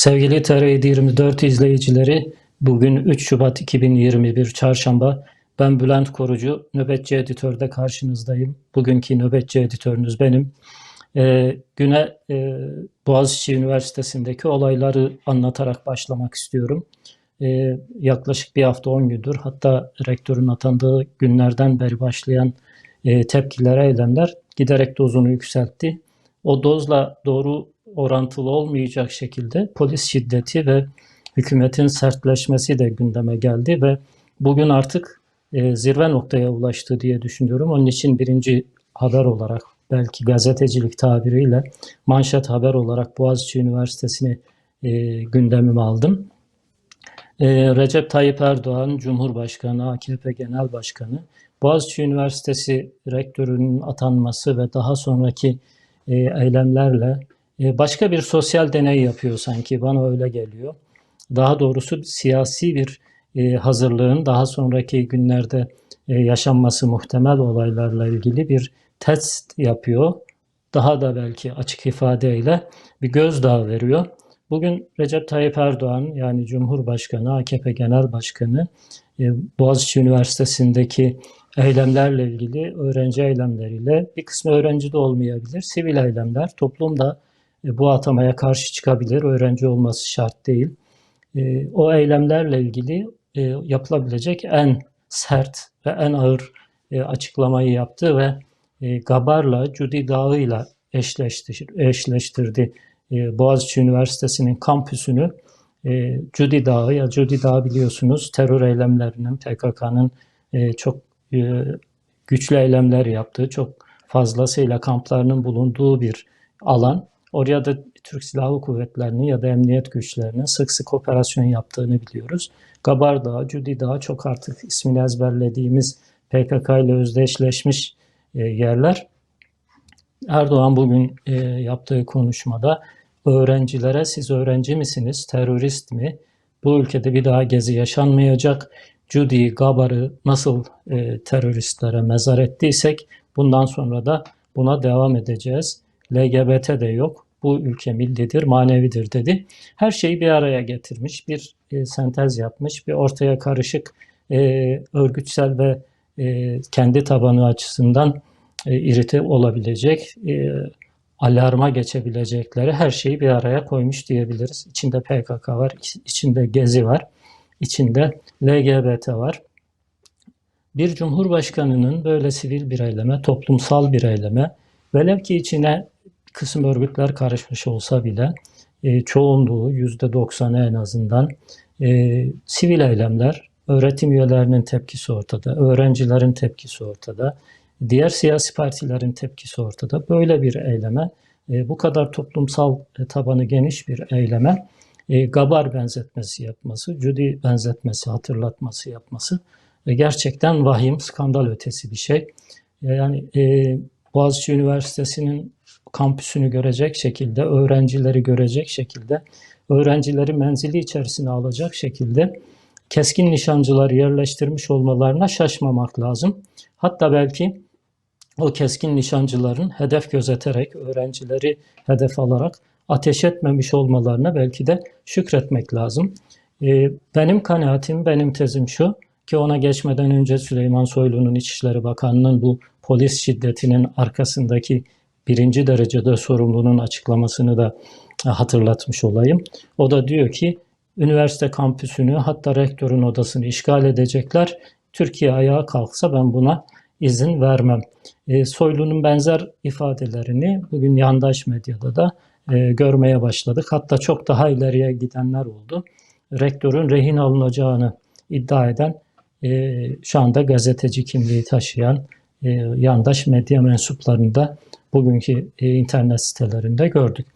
Sevgili TR 24 izleyicileri, bugün 3 Şubat 2021 Çarşamba. Ben Bülent Korucu, nöbetçi editörde karşınızdayım. Bugünkü nöbetçi editörünüz benim. Ee, güne e, Boğaziçi Üniversitesi'ndeki olayları anlatarak başlamak istiyorum. Ee, yaklaşık bir hafta 10 gündür, hatta rektörün atandığı günlerden beri başlayan e, tepkilere, eylemler giderek dozunu yükseltti. O dozla doğru orantılı olmayacak şekilde polis şiddeti ve hükümetin sertleşmesi de gündeme geldi ve bugün artık e, zirve noktaya ulaştı diye düşünüyorum. Onun için birinci haber olarak belki gazetecilik tabiriyle manşet haber olarak Boğaziçi Üniversitesi'ni e, gündemime aldım. E, Recep Tayyip Erdoğan, Cumhurbaşkanı, AKP Genel Başkanı, Boğaziçi Üniversitesi rektörünün atanması ve daha sonraki e, eylemlerle başka bir sosyal deney yapıyor sanki bana öyle geliyor. Daha doğrusu siyasi bir e, hazırlığın daha sonraki günlerde e, yaşanması muhtemel olaylarla ilgili bir test yapıyor. Daha da belki açık ifadeyle bir gözdağı veriyor. Bugün Recep Tayyip Erdoğan yani Cumhurbaşkanı, AKP Genel Başkanı e, Boğaziçi Üniversitesi'ndeki eylemlerle ilgili öğrenci eylemleriyle bir kısmı öğrenci de olmayabilir. Sivil eylemler toplumda bu atamaya karşı çıkabilir. Öğrenci olması şart değil. E, o eylemlerle ilgili e, yapılabilecek en sert ve en ağır e, açıklamayı yaptı ve e, Gabar'la Cudi Dağı'yla eşleştir, eşleştirdi. E, Boğaziçi Üniversitesi'nin kampüsünü e, Cudi Dağı ya Cudi Dağı biliyorsunuz terör eylemlerinin PKK'nın e, çok e, güçlü eylemler yaptığı, çok fazlasıyla kamplarının bulunduğu bir alan. Oraya da Türk Silahlı Kuvvetleri'nin ya da emniyet güçlerinin sık sık operasyon yaptığını biliyoruz. Gabar Dağı, Cudi Dağı çok artık ismini ezberlediğimiz PKK ile özdeşleşmiş e, yerler. Erdoğan bugün e, yaptığı konuşmada öğrencilere siz öğrenci misiniz, terörist mi? Bu ülkede bir daha gezi yaşanmayacak. Cudi, Gabar'ı nasıl e, teröristlere mezar ettiysek bundan sonra da buna devam edeceğiz. LGBT de yok. Bu ülke millidir, manevidir dedi. Her şeyi bir araya getirmiş, bir e, sentez yapmış, bir ortaya karışık e, örgütsel ve e, kendi tabanı açısından e, irite olabilecek, e, alarma geçebilecekleri her şeyi bir araya koymuş diyebiliriz. İçinde PKK var, içinde Gezi var, içinde LGBT var. Bir cumhurbaşkanının böyle sivil bir eyleme, toplumsal bir eyleme, velev ki içine kısım örgütler karışmış olsa bile e, çoğunluğu %90'ı en azından e, sivil eylemler, öğretim üyelerinin tepkisi ortada, öğrencilerin tepkisi ortada, diğer siyasi partilerin tepkisi ortada. Böyle bir eyleme, e, bu kadar toplumsal e, tabanı geniş bir eyleme e, Gabar benzetmesi yapması, Judy benzetmesi, hatırlatması yapması e, gerçekten vahim, skandal ötesi bir şey. Yani e, Boğaziçi Üniversitesi'nin kampüsünü görecek şekilde, öğrencileri görecek şekilde, öğrencileri menzili içerisine alacak şekilde keskin nişancılar yerleştirmiş olmalarına şaşmamak lazım. Hatta belki o keskin nişancıların hedef gözeterek, öğrencileri hedef alarak ateş etmemiş olmalarına belki de şükretmek lazım. Ee, benim kanaatim, benim tezim şu ki ona geçmeden önce Süleyman Soylu'nun İçişleri Bakanı'nın bu polis şiddetinin arkasındaki birinci derecede sorumlunun açıklamasını da hatırlatmış olayım. O da diyor ki üniversite kampüsünü hatta rektörün odasını işgal edecekler. Türkiye ayağa kalksa ben buna izin vermem. E, Soylu'nun benzer ifadelerini bugün yandaş medyada da e, görmeye başladık. Hatta çok daha ileriye gidenler oldu. Rektörün rehin alınacağını iddia eden e, şu anda gazeteci kimliği taşıyan e, yandaş medya mensuplarını da bugünkü e, internet sitelerinde gördük.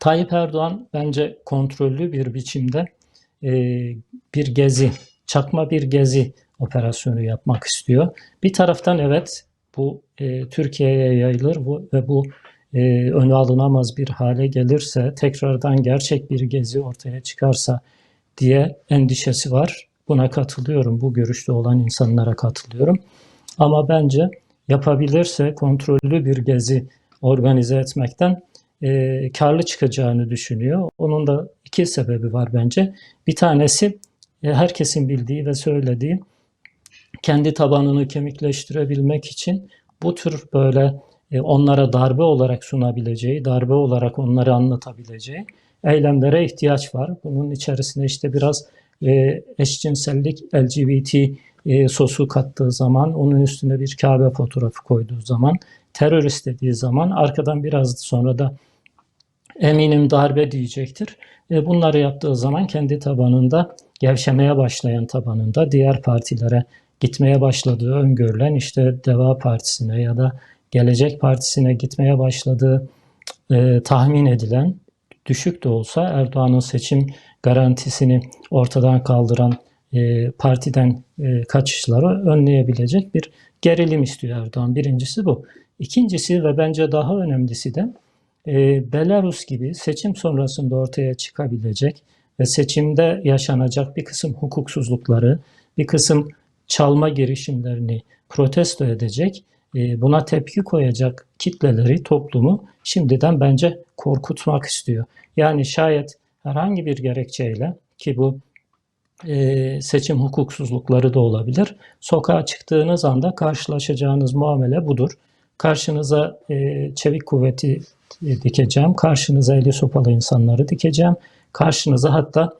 Tayyip Erdoğan bence kontrollü bir biçimde e, bir gezi, çakma bir gezi operasyonu yapmak istiyor. Bir taraftan evet bu Türkiye'ye yayılır ve bu e, önü alınamaz bir hale gelirse, tekrardan gerçek bir gezi ortaya çıkarsa diye endişesi var. Buna katılıyorum, bu görüşte olan insanlara katılıyorum. Ama bence yapabilirse kontrollü bir gezi organize etmekten e, karlı çıkacağını düşünüyor. Onun da iki sebebi var bence. Bir tanesi e, herkesin bildiği ve söylediği kendi tabanını kemikleştirebilmek için bu tür böyle e, onlara darbe olarak sunabileceği, darbe olarak onları anlatabileceği eylemlere ihtiyaç var. Bunun içerisine işte biraz e, eşcinsellik, LGBT e, sosu kattığı zaman, onun üstüne bir Kabe fotoğrafı koyduğu zaman, terörist dediği zaman arkadan biraz sonra da eminim darbe diyecektir. E, bunları yaptığı zaman kendi tabanında gevşemeye başlayan tabanında diğer partilere gitmeye başladığı öngörülen işte Deva Partisi'ne ya da Gelecek Partisi'ne gitmeye başladığı e, tahmin edilen düşük de olsa Erdoğan'ın seçim garantisini ortadan kaldıran e, partiden e, kaçışları önleyebilecek bir gerilim istiyor Erdoğan. Birincisi bu. İkincisi ve bence daha önemlisi de e, Belarus gibi seçim sonrasında ortaya çıkabilecek ve seçimde yaşanacak bir kısım hukuksuzlukları, bir kısım çalma girişimlerini protesto edecek, buna tepki koyacak kitleleri, toplumu şimdiden bence korkutmak istiyor. Yani şayet herhangi bir gerekçeyle ki bu e, seçim hukuksuzlukları da olabilir. Sokağa çıktığınız anda karşılaşacağınız muamele budur. Karşınıza e, çevik kuvveti dikeceğim, karşınıza eli sopalı insanları dikeceğim, karşınıza hatta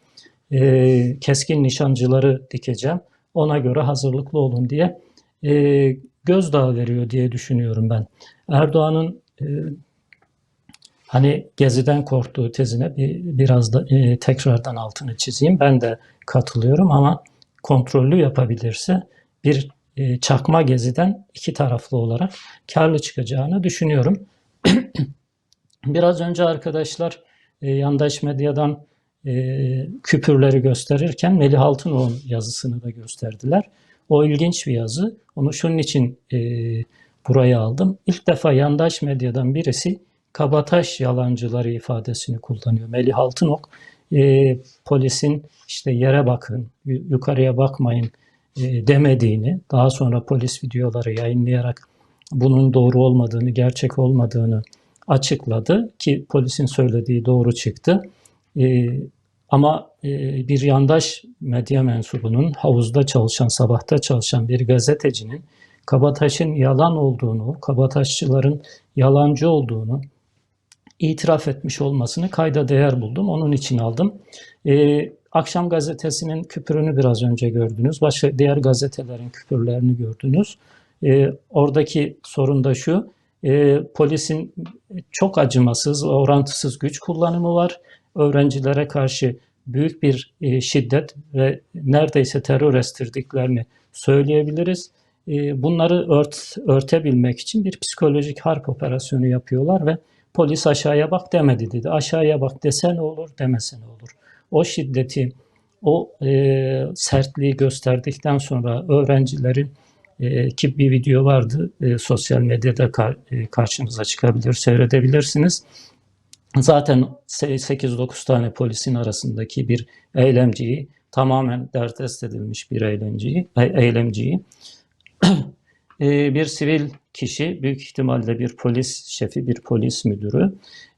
e, keskin nişancıları dikeceğim. Ona göre hazırlıklı olun diye e, gözdağı veriyor diye düşünüyorum ben. Erdoğan'ın e, hani Gezi'den korktuğu tezine bir, biraz da e, tekrardan altını çizeyim. Ben de katılıyorum ama kontrollü yapabilirse bir e, çakma Gezi'den iki taraflı olarak karlı çıkacağını düşünüyorum. Biraz önce arkadaşlar e, yandaş medyadan e, küpürleri gösterirken Melih Altınoğlu'nun yazısını da gösterdiler. O ilginç bir yazı. Onu şunun için e, buraya aldım. İlk defa yandaş medyadan birisi kabataş yalancıları ifadesini kullanıyor. Melih Altınok e, polisin işte yere bakın, yukarıya bakmayın e, demediğini, daha sonra polis videoları yayınlayarak bunun doğru olmadığını, gerçek olmadığını açıkladı ki polisin söylediği doğru çıktı. E, ama e, bir yandaş medya mensubunun havuzda çalışan, sabahta çalışan bir gazetecinin Kabataş'ın yalan olduğunu, Kabataşçıların yalancı olduğunu itiraf etmiş olmasını kayda değer buldum. Onun için aldım. E, Akşam gazetesinin küpürünü biraz önce gördünüz. Başka diğer gazetelerin küpürlerini gördünüz. E, oradaki sorun da şu. E, polisin çok acımasız, orantısız güç kullanımı var. Öğrencilere karşı büyük bir e, şiddet ve neredeyse terör estirdiklerini söyleyebiliriz. E, bunları ört, örtebilmek için bir psikolojik harp operasyonu yapıyorlar ve polis aşağıya bak demedi dedi. Aşağıya bak desen olur, demesen olur. O şiddeti, o e, sertliği gösterdikten sonra öğrencilerin e, ki bir video vardı e, sosyal medyada kar, e, karşınıza çıkabilir, seyredebilirsiniz. Zaten 8-9 tane polisin arasındaki bir eylemciyi tamamen derdest edilmiş bir eylemciyi, eylemciyi e, bir sivil kişi büyük ihtimalle bir polis şefi, bir polis müdürü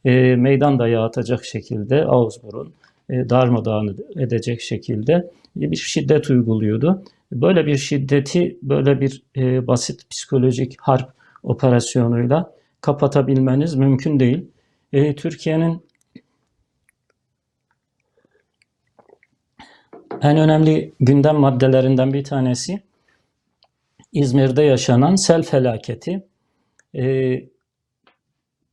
e, meydan dayağı atacak şekilde ağız burun e, darmadağın edecek şekilde bir şiddet uyguluyordu. Böyle bir şiddeti böyle bir e, basit psikolojik harp operasyonuyla kapatabilmeniz mümkün değil. E, Türkiye'nin en önemli gündem maddelerinden bir tanesi İzmir'de yaşanan sel felaketi. Ee,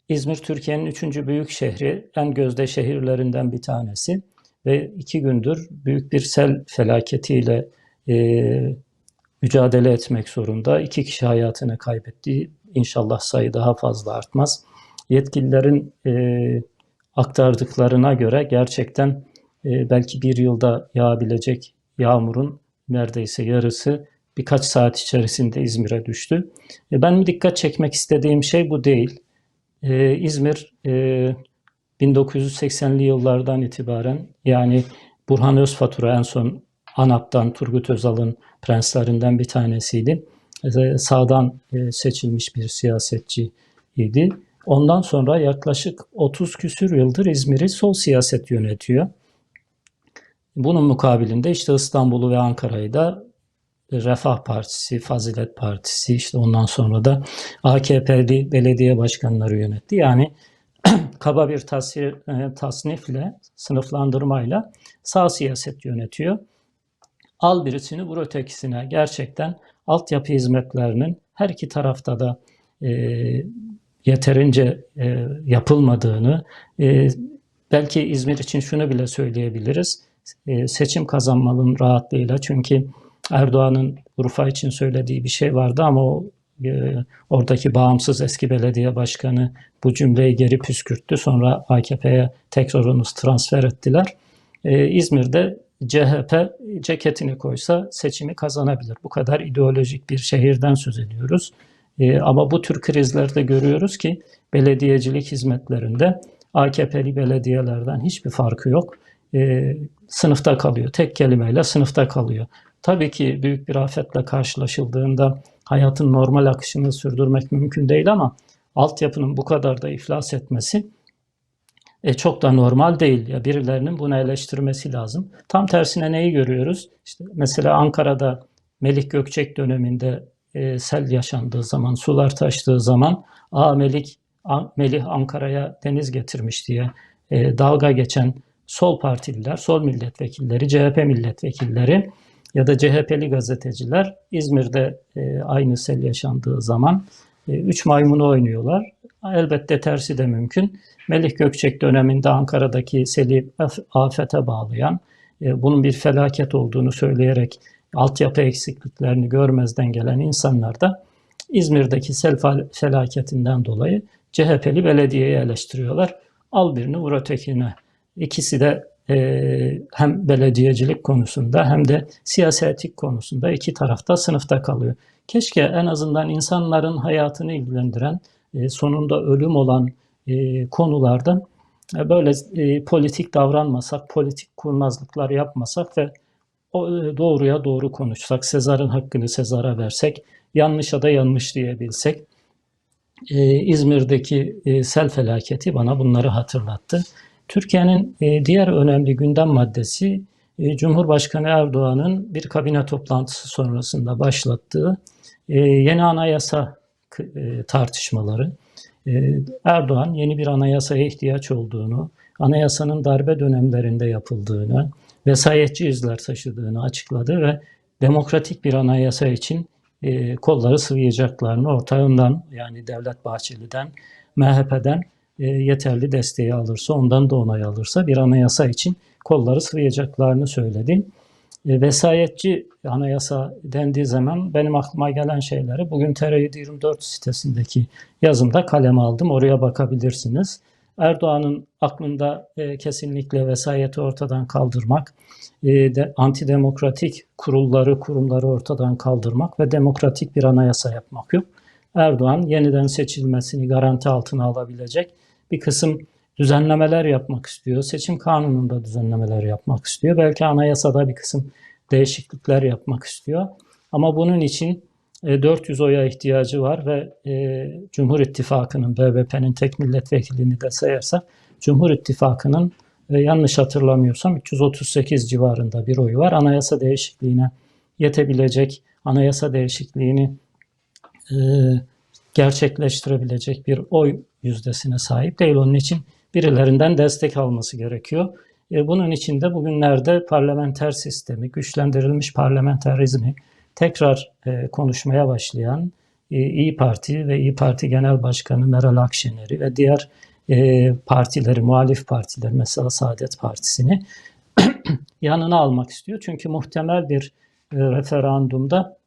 İzmir Türkiye'nin üçüncü büyük şehri, en gözde şehirlerinden bir tanesi ve iki gündür büyük bir sel felaketiyle e, mücadele etmek zorunda. İki kişi hayatını kaybetti. İnşallah sayı daha fazla artmaz. Yetkililerin e, aktardıklarına göre gerçekten e, belki bir yılda yağabilecek yağmurun neredeyse yarısı birkaç saat içerisinde İzmir'e düştü. E, ben dikkat çekmek istediğim şey bu değil. E, İzmir e, 1980'li yıllardan itibaren yani Burhan Özfatura en son ANAP'tan Turgut Özal'ın prenslerinden bir tanesiydi. E, sağdan e, seçilmiş bir siyasetçiydi. Ondan sonra yaklaşık 30 küsür yıldır İzmir'i sol siyaset yönetiyor. Bunun mukabilinde işte İstanbul'u ve Ankara'yı da Refah Partisi, Fazilet Partisi, işte ondan sonra da AKP'li belediye başkanları yönetti. Yani kaba bir tasvir, e, tasnifle, sınıflandırmayla sağ siyaset yönetiyor. Al birisini vur ötekisine. Gerçekten altyapı hizmetlerinin her iki tarafta da e, yeterince e, yapılmadığını, e, belki İzmir için şunu bile söyleyebiliriz. E, seçim kazanmanın rahatlığıyla çünkü Erdoğan'ın Urfa için söylediği bir şey vardı ama o e, oradaki bağımsız eski belediye başkanı bu cümleyi geri püskürttü. Sonra AKP'ye tekrar onu transfer ettiler. E, İzmir'de CHP ceketini koysa seçimi kazanabilir. Bu kadar ideolojik bir şehirden söz ediyoruz. E, ama bu tür krizlerde görüyoruz ki belediyecilik hizmetlerinde AKP'li belediyelerden hiçbir farkı yok. E, sınıfta kalıyor. Tek kelimeyle sınıfta kalıyor. Tabii ki büyük bir afetle karşılaşıldığında hayatın normal akışını sürdürmek mümkün değil ama altyapının bu kadar da iflas etmesi e, çok da normal değil. Ya birilerinin bunu eleştirmesi lazım. Tam tersine neyi görüyoruz? İşte mesela Ankara'da Melik Gökçek döneminde e, sel yaşandığı zaman, sular taştığı zaman, "Aa Melik Melih Ankara'ya deniz getirmiş." diye e, dalga geçen sol partililer, sol milletvekilleri, CHP milletvekilleri ya da CHP'li gazeteciler İzmir'de e, aynı sel yaşandığı zaman e, üç maymunu oynuyorlar. Elbette tersi de mümkün. Melih Gökçek döneminde Ankara'daki seli af- afete bağlayan, e, bunun bir felaket olduğunu söyleyerek altyapı eksikliklerini görmezden gelen insanlar da İzmir'deki sel fel- felaketinden dolayı CHP'li belediyeyi eleştiriyorlar. Al birini vur ötekine. İkisi de hem belediyecilik konusunda hem de siyasetik konusunda iki tarafta sınıfta kalıyor. Keşke en azından insanların hayatını ilgilendiren, e, sonunda ölüm olan e, konularda e, böyle politik davranmasak, politik kurnazlıklar yapmasak ve doğruya doğru konuşsak, Sezar'ın hakkını Sezar'a versek, yanlışa da yanlış diyebilsek. İzmir'deki sel felaketi bana bunları hatırlattı. Türkiye'nin e, diğer önemli gündem maddesi e, Cumhurbaşkanı Erdoğan'ın bir kabine toplantısı sonrasında başlattığı e, yeni anayasa tartışmaları. Erdoğan yeni bir anayasaya ihtiyaç olduğunu, anayasanın darbe dönemlerinde yapıldığını, vesayetçi izler taşıdığını açıkladı ve demokratik bir anayasa için kolları sıvayacaklarını ortağından yani Devlet Bahçeli'den, MHP'den yeterli desteği alırsa, ondan da onay alırsa bir anayasa için kolları sıvayacaklarını söyledi. E, vesayetçi anayasa dendiği zaman benim aklıma gelen şeyleri bugün TR724 sitesindeki yazımda kaleme aldım. Oraya bakabilirsiniz. Erdoğan'ın aklında e, kesinlikle vesayeti ortadan kaldırmak, e, de, antidemokratik kurulları, kurumları ortadan kaldırmak ve demokratik bir anayasa yapmak yok. Erdoğan yeniden seçilmesini garanti altına alabilecek bir kısım düzenlemeler yapmak istiyor. Seçim kanununda düzenlemeler yapmak istiyor. Belki anayasada bir kısım değişiklikler yapmak istiyor. Ama bunun için e, 400 oya ihtiyacı var ve e, Cumhur İttifakı'nın, BBP'nin tek milletvekilini de sayarsak Cumhur İttifakı'nın e, yanlış hatırlamıyorsam 338 civarında bir oyu var. Anayasa değişikliğine yetebilecek, anayasa değişikliğini e, gerçekleştirebilecek bir oy yüzdesine sahip değil. Onun için birilerinden destek alması gerekiyor. E, bunun için de bugünlerde parlamenter sistemi, güçlendirilmiş parlamenterizmi tekrar e, konuşmaya başlayan e, İyi Parti ve İyi Parti Genel Başkanı Meral Akşener'i ve diğer partileri, muhalif partiler, mesela Saadet Partisi'ni yanına almak istiyor. Çünkü muhtemel bir referandumda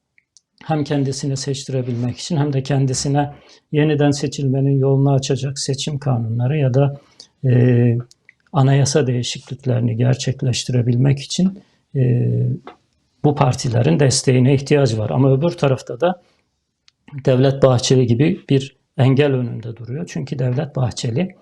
hem kendisini seçtirebilmek için hem de kendisine yeniden seçilmenin yolunu açacak seçim kanunları ya da e, anayasa değişikliklerini gerçekleştirebilmek için e, bu partilerin desteğine ihtiyacı var. Ama öbür tarafta da Devlet Bahçeli gibi bir engel önünde duruyor. Çünkü Devlet Bahçeli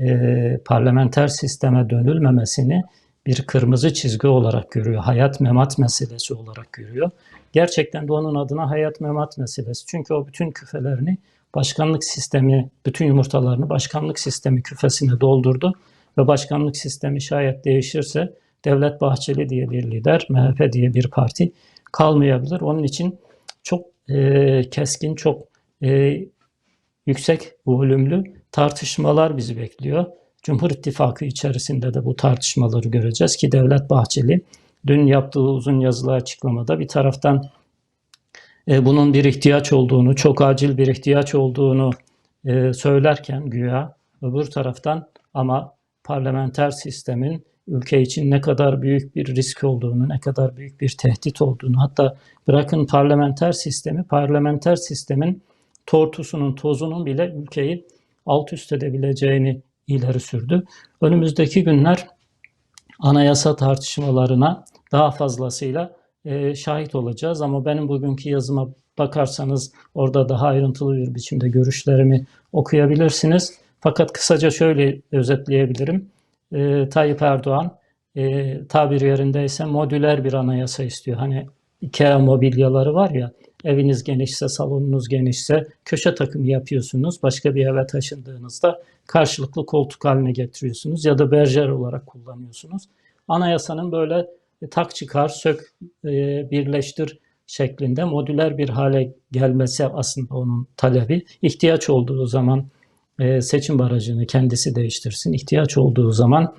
e, parlamenter sisteme dönülmemesini bir kırmızı çizgi olarak görüyor. Hayat memat meselesi olarak görüyor. Gerçekten de onun adına hayat memat meselesi. Çünkü o bütün küfelerini başkanlık sistemi, bütün yumurtalarını başkanlık sistemi küfesine doldurdu ve başkanlık sistemi şayet değişirse Devlet Bahçeli diye bir lider, MHP diye bir parti kalmayabilir. Onun için çok e, keskin, çok e, yüksek volümlü tartışmalar bizi bekliyor. Cumhur İttifakı içerisinde de bu tartışmaları göreceğiz ki Devlet Bahçeli dün yaptığı uzun yazılı açıklamada bir taraftan e, bunun bir ihtiyaç olduğunu, çok acil bir ihtiyaç olduğunu e, söylerken güya öbür taraftan ama parlamenter sistemin ülke için ne kadar büyük bir risk olduğunu, ne kadar büyük bir tehdit olduğunu, hatta bırakın parlamenter sistemi, parlamenter sistemin tortusunun, tozunun bile ülkeyi alt üst edebileceğini ileri sürdü. Önümüzdeki günler anayasa tartışmalarına daha fazlasıyla e, şahit olacağız. Ama benim bugünkü yazıma bakarsanız orada daha ayrıntılı bir biçimde görüşlerimi okuyabilirsiniz. Fakat kısaca şöyle özetleyebilirim. E, Tayyip Erdoğan e, tabir yerindeyse modüler bir anayasa istiyor. Hani IKEA mobilyaları var ya eviniz genişse, salonunuz genişse köşe takımı yapıyorsunuz. Başka bir eve taşındığınızda karşılıklı koltuk haline getiriyorsunuz ya da berjer olarak kullanıyorsunuz. Anayasanın böyle e, tak çıkar, sök, e, birleştir şeklinde modüler bir hale gelmesi aslında onun talebi. İhtiyaç olduğu zaman e, seçim barajını kendisi değiştirsin. İhtiyaç olduğu zaman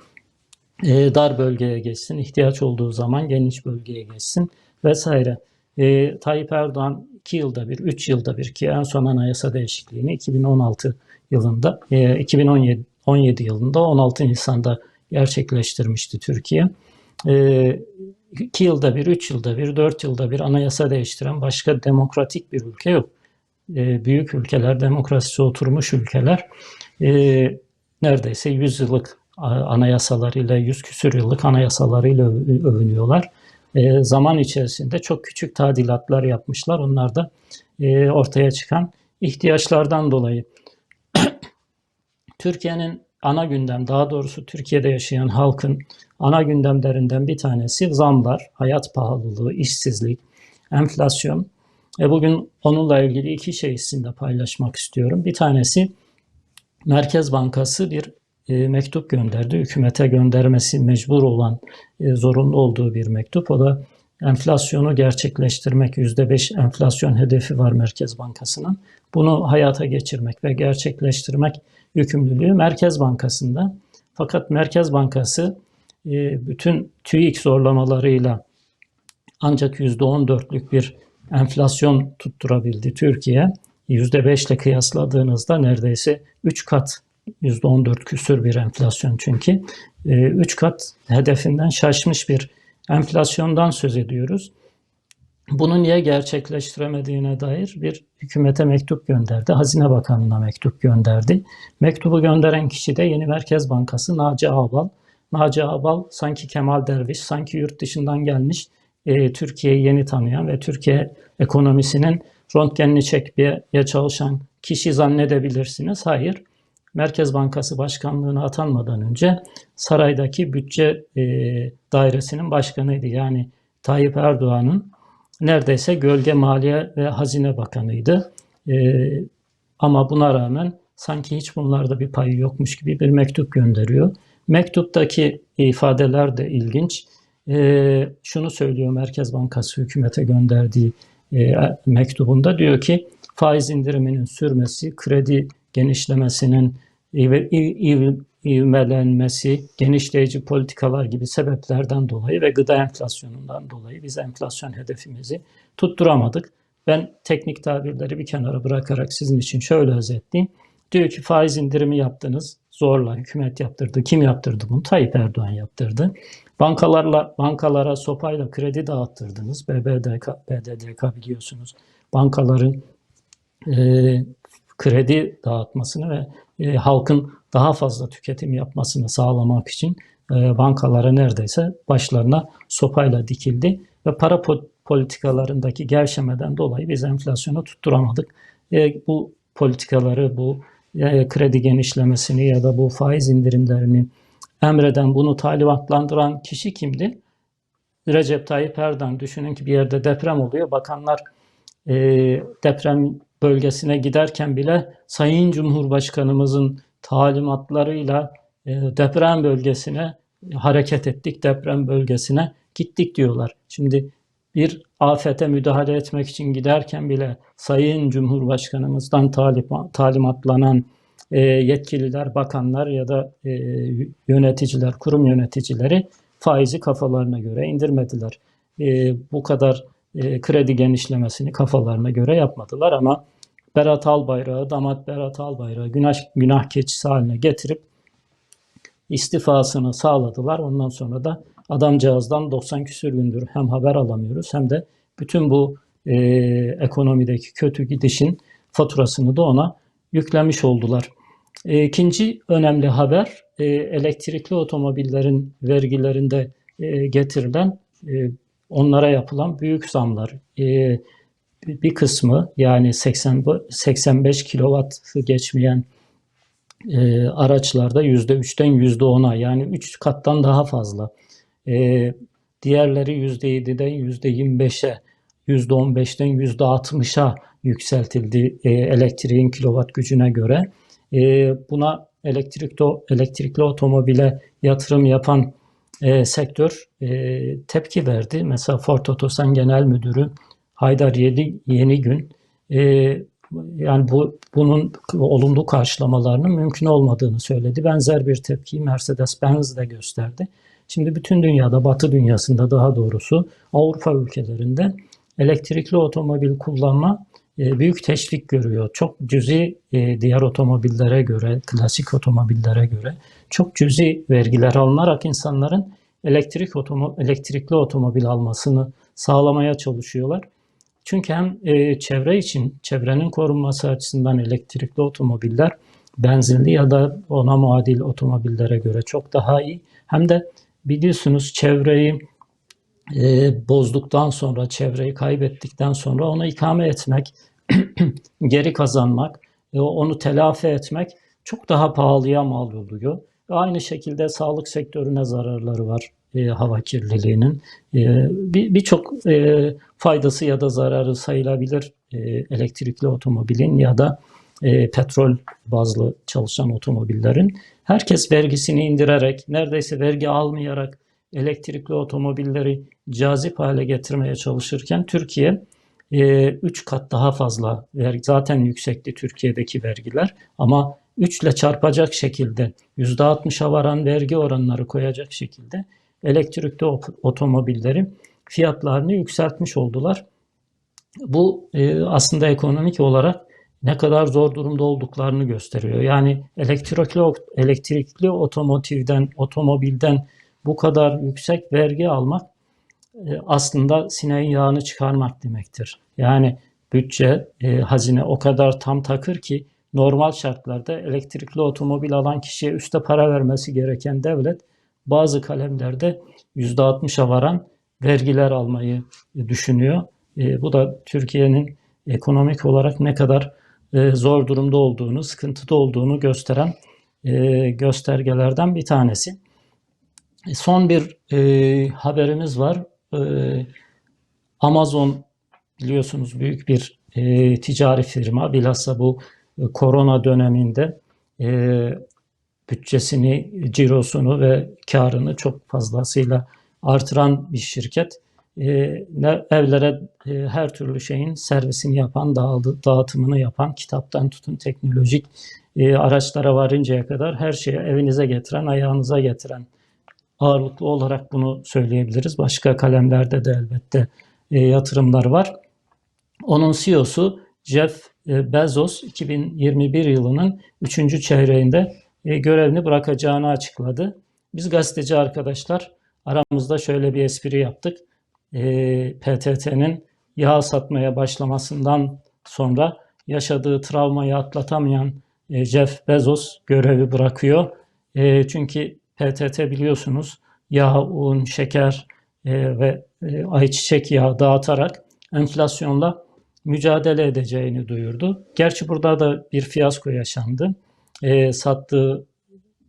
dar bölgeye geçsin. ihtiyaç olduğu zaman geniş bölgeye geçsin vesaire. E, Tayyip Erdoğan 2 yılda bir, 3 yılda bir ki en son anayasa değişikliğini 2016 yılında, e, 2017 17 yılında 16 Nisan'da gerçekleştirmişti Türkiye. 2 yılda bir, 3 yılda bir, 4 yılda bir anayasa değiştiren başka demokratik bir ülke yok. E, büyük ülkeler, demokrasisi oturmuş ülkeler e, neredeyse 100 yıllık anayasalarıyla, 100 küsür yıllık anayasalarıyla övünüyorlar. E, zaman içerisinde çok küçük tadilatlar yapmışlar. Onlar da e, ortaya çıkan ihtiyaçlardan dolayı. Türkiye'nin ana gündem, daha doğrusu Türkiye'de yaşayan halkın ana gündemlerinden bir tanesi zamlar, hayat pahalılığı, işsizlik, enflasyon. E bugün onunla ilgili iki şey sizinle paylaşmak istiyorum. Bir tanesi Merkez Bankası bir e, mektup gönderdi. Hükümete göndermesi mecbur olan, e, zorunlu olduğu bir mektup. O da enflasyonu gerçekleştirmek, %5 enflasyon hedefi var Merkez Bankası'nın. Bunu hayata geçirmek ve gerçekleştirmek yükümlülüğü Merkez Bankası'nda. Fakat Merkez Bankası e, bütün TÜİK zorlamalarıyla ancak %14'lük bir enflasyon tutturabildi Türkiye. %5 ile kıyasladığınızda neredeyse 3 kat %14 küsür bir enflasyon çünkü. 3 kat hedefinden şaşmış bir enflasyondan söz ediyoruz. Bunu niye gerçekleştiremediğine dair bir hükümete mektup gönderdi. Hazine Bakanı'na mektup gönderdi. Mektubu gönderen kişi de Yeni Merkez Bankası Naci Ağbal. Naci Ağbal sanki Kemal Derviş, sanki yurt dışından gelmiş e, Türkiye'yi yeni tanıyan ve Türkiye ekonomisinin röntgenini çekmeye çalışan kişi zannedebilirsiniz. Hayır. Merkez Bankası Başkanlığı'na atanmadan önce saraydaki bütçe e, dairesinin başkanıydı. Yani Tayyip Erdoğan'ın neredeyse gölge maliye ve hazine bakanıydı. E, ama buna rağmen sanki hiç bunlarda bir payı yokmuş gibi bir mektup gönderiyor. Mektuptaki ifadeler de ilginç. E, şunu söylüyor Merkez Bankası hükümete gönderdiği e, mektubunda diyor ki faiz indiriminin sürmesi, kredi genişlemesinin ivmelenmesi, genişleyici politikalar gibi sebeplerden dolayı ve gıda enflasyonundan dolayı biz enflasyon hedefimizi tutturamadık. Ben teknik tabirleri bir kenara bırakarak sizin için şöyle özetleyeyim. Diyor ki faiz indirimi yaptınız. Zorla hükümet yaptırdı. Kim yaptırdı bunu? Tayyip Erdoğan yaptırdı. Bankalarla bankalara sopayla kredi dağıttırdınız. BBDK, BDDK biliyorsunuz. Bankaların e, kredi dağıtmasını ve e, halkın daha fazla tüketim yapmasını sağlamak için e, bankalara neredeyse başlarına sopayla dikildi ve para politikalarındaki gevşemeden dolayı biz enflasyonu tutturamadık. E, bu politikaları, bu e, kredi genişlemesini ya da bu faiz indirimlerini emreden, bunu talimatlandıran kişi kimdi? Recep Tayyip Erdoğan. Düşünün ki bir yerde deprem oluyor. Bakanlar e, deprem bölgesine giderken bile Sayın Cumhurbaşkanımızın talimatlarıyla e, deprem bölgesine hareket ettik deprem bölgesine gittik diyorlar. Şimdi bir afete müdahale etmek için giderken bile Sayın Cumhurbaşkanımızdan talima- talimatlanan e, yetkililer, bakanlar ya da e, yöneticiler, kurum yöneticileri faizi kafalarına göre indirmediler. Bu kadar kredi genişlemesini kafalarına göre yapmadılar ama Berat Albayrak'ı, damat Berat Albayrak'ı günah, günah keçisi haline getirip istifasını sağladılar. Ondan sonra da adamcağızdan 90 küsür gündür hem haber alamıyoruz hem de bütün bu e, ekonomideki kötü gidişin faturasını da ona yüklemiş oldular. E, ikinci önemli haber e, elektrikli otomobillerin vergilerinde e, getirilen e, onlara yapılan büyük zamlar. E, bir kısmı yani 80 85 kilowattı geçmeyen e, araçlarda %3'ten %10'a yani 3 kattan daha fazla. E, diğerleri %7'den %25'e, %15'ten %60'a yükseltildi e, elektriğin kilowatt gücüne göre. E, buna elektrikli, elektrikli otomobile yatırım yapan e, sektör e, tepki verdi. Mesela Ford Otosan Genel Müdürü Haydar Yedi, Yeni Gün e, yani bu bunun olumlu karşılamalarının mümkün olmadığını söyledi. Benzer bir tepkiyi Mercedes-Benz de gösterdi. Şimdi bütün dünyada, Batı dünyasında daha doğrusu Avrupa ülkelerinde elektrikli otomobil kullanma e, büyük teşvik görüyor. Çok cüzi e, diğer otomobillere göre, klasik otomobillere göre çok cüzi vergiler alınarak insanların elektrik otomo elektrikli otomobil almasını sağlamaya çalışıyorlar. Çünkü hem e, çevre için, çevrenin korunması açısından elektrikli otomobiller benzinli ya da ona muadil otomobillere göre çok daha iyi. Hem de biliyorsunuz çevreyi e, bozduktan sonra, çevreyi kaybettikten sonra onu ikame etmek, geri kazanmak, e, onu telafi etmek çok daha pahalıya mal oluyor. Aynı şekilde sağlık sektörüne zararları var e, hava kirliliğinin. E, Birçok bir e, faydası ya da zararı sayılabilir elektrikli otomobilin ya da petrol bazlı çalışan otomobillerin. Herkes vergisini indirerek, neredeyse vergi almayarak elektrikli otomobilleri cazip hale getirmeye çalışırken Türkiye 3 e, kat daha fazla vergi, zaten yüksekti Türkiye'deki vergiler ama 3 ile çarpacak şekilde %60'a varan vergi oranları koyacak şekilde elektrikli otomobilleri fiyatlarını yükseltmiş oldular. Bu e, aslında ekonomik olarak ne kadar zor durumda olduklarını gösteriyor. Yani elektrikli elektrikli otomotivden, otomobilden bu kadar yüksek vergi almak e, aslında sineğin yağını çıkarmak demektir. Yani bütçe, e, hazine o kadar tam takır ki normal şartlarda elektrikli otomobil alan kişiye üste para vermesi gereken devlet bazı kalemlerde %60'a varan vergiler almayı düşünüyor. E, bu da Türkiye'nin ekonomik olarak ne kadar e, zor durumda olduğunu, sıkıntıda olduğunu gösteren e, göstergelerden bir tanesi. E, son bir e, haberimiz var. E, Amazon biliyorsunuz büyük bir e, ticari firma. Bilhassa bu e, korona döneminde e, bütçesini, cirosunu ve karını çok fazlasıyla artıran bir şirket. E, evlere e, her türlü şeyin servisini yapan, dağıtımını yapan, kitaptan tutun teknolojik e, araçlara varıncaya kadar her şeyi evinize getiren, ayağınıza getiren ağırlıklı olarak bunu söyleyebiliriz. Başka kalemlerde de elbette yatırımlar var. Onun CEO'su Jeff Bezos 2021 yılının 3. çeyreğinde görevini bırakacağını açıkladı. Biz gazeteci arkadaşlar aramızda şöyle bir espri yaptık. E, PTT'nin yağ satmaya başlamasından sonra yaşadığı travmayı atlatamayan e, Jeff Bezos görevi bırakıyor. E, çünkü PTT biliyorsunuz yağ, un, şeker e, ve e, ayçiçek yağı dağıtarak enflasyonla mücadele edeceğini duyurdu. Gerçi burada da bir fiyasko yaşandı. E, sattığı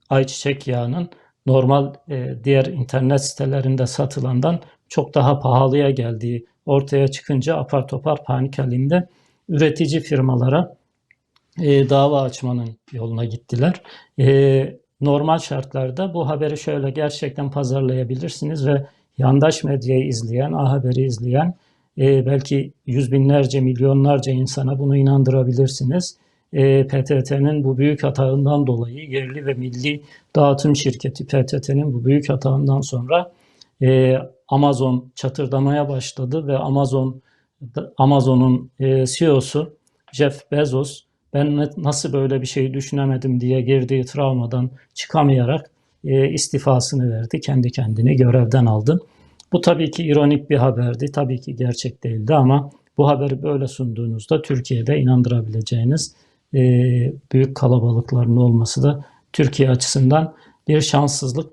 ayçiçek yağının normal e, diğer internet sitelerinde satılandan çok daha pahalıya geldiği ortaya çıkınca apar topar panik halinde üretici firmalara e, dava açmanın yoluna gittiler. E, normal şartlarda bu haberi şöyle gerçekten pazarlayabilirsiniz ve yandaş medyayı izleyen, A Haber'i izleyen e, belki yüz binlerce, milyonlarca insana bunu inandırabilirsiniz. E, PTT'nin bu büyük hatağından dolayı yerli ve milli dağıtım şirketi PTT'nin bu büyük hatağından sonra e, Amazon çatırdamaya başladı ve Amazon Amazon'un e, CEO'su Jeff Bezos ben nasıl böyle bir şey düşünemedim diye girdiği travmadan çıkamayarak e, istifasını verdi. Kendi kendini görevden aldı. Bu tabii ki ironik bir haberdi. Tabii ki gerçek değildi ama bu haberi böyle sunduğunuzda Türkiye'de inandırabileceğiniz e, büyük kalabalıkların olması da Türkiye açısından bir şanssızlık.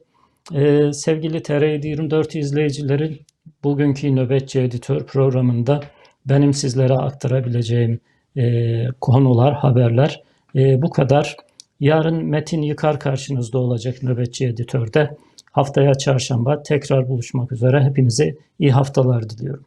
E, sevgili TR24 izleyicileri, bugünkü Nöbetçi Editör programında benim sizlere aktarabileceğim e, konular, haberler e, bu kadar. Yarın Metin Yıkar karşınızda olacak Nöbetçi Editör'de. Haftaya çarşamba tekrar buluşmak üzere. Hepinize iyi haftalar diliyorum.